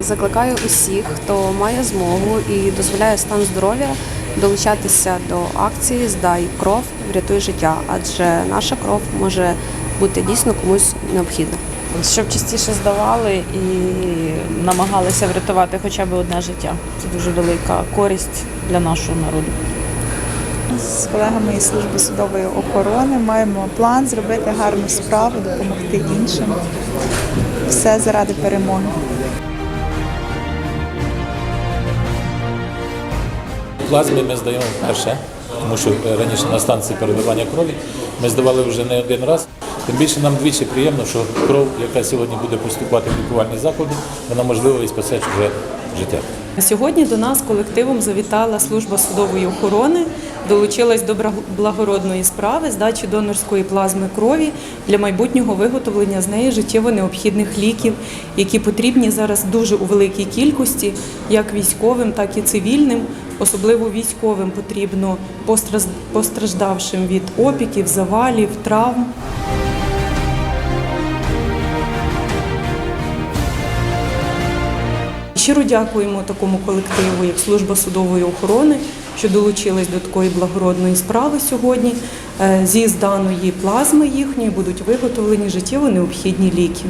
Закликаю усіх, хто має змогу і дозволяє стан здоров'я долучатися до акції Здай кров, врятуй життя, адже наша кров може бути дійсно комусь необхідна. щоб частіше здавали і намагалися врятувати хоча б одне життя. Це дуже велика користь для нашого народу. З колегами із служби судової охорони маємо план зробити гарну справу, допомогти іншим. Все заради перемоги. Плазми ми здаємо вперше, тому що раніше на станції перебивання крові ми здавали вже не один раз. Тим більше нам двічі приємно, що кров, яка сьогодні буде поступати в лікувальні заклади, вона можливо і спасе чуже життя. Сьогодні до нас колективом завітала служба судової охорони, долучилась до благородної справи здачі донорської плазми крові для майбутнього виготовлення з неї життєво необхідних ліків, які потрібні зараз дуже у великій кількості, як військовим, так і цивільним. Особливо військовим потрібно постраждавшим від опіків, завалів, травм. Щиро дякуємо такому колективу, як служба судової охорони, що долучились до такої благородної справи сьогодні. Е, Зі зданої плазми їхньої будуть виготовлені життєво необхідні ліки.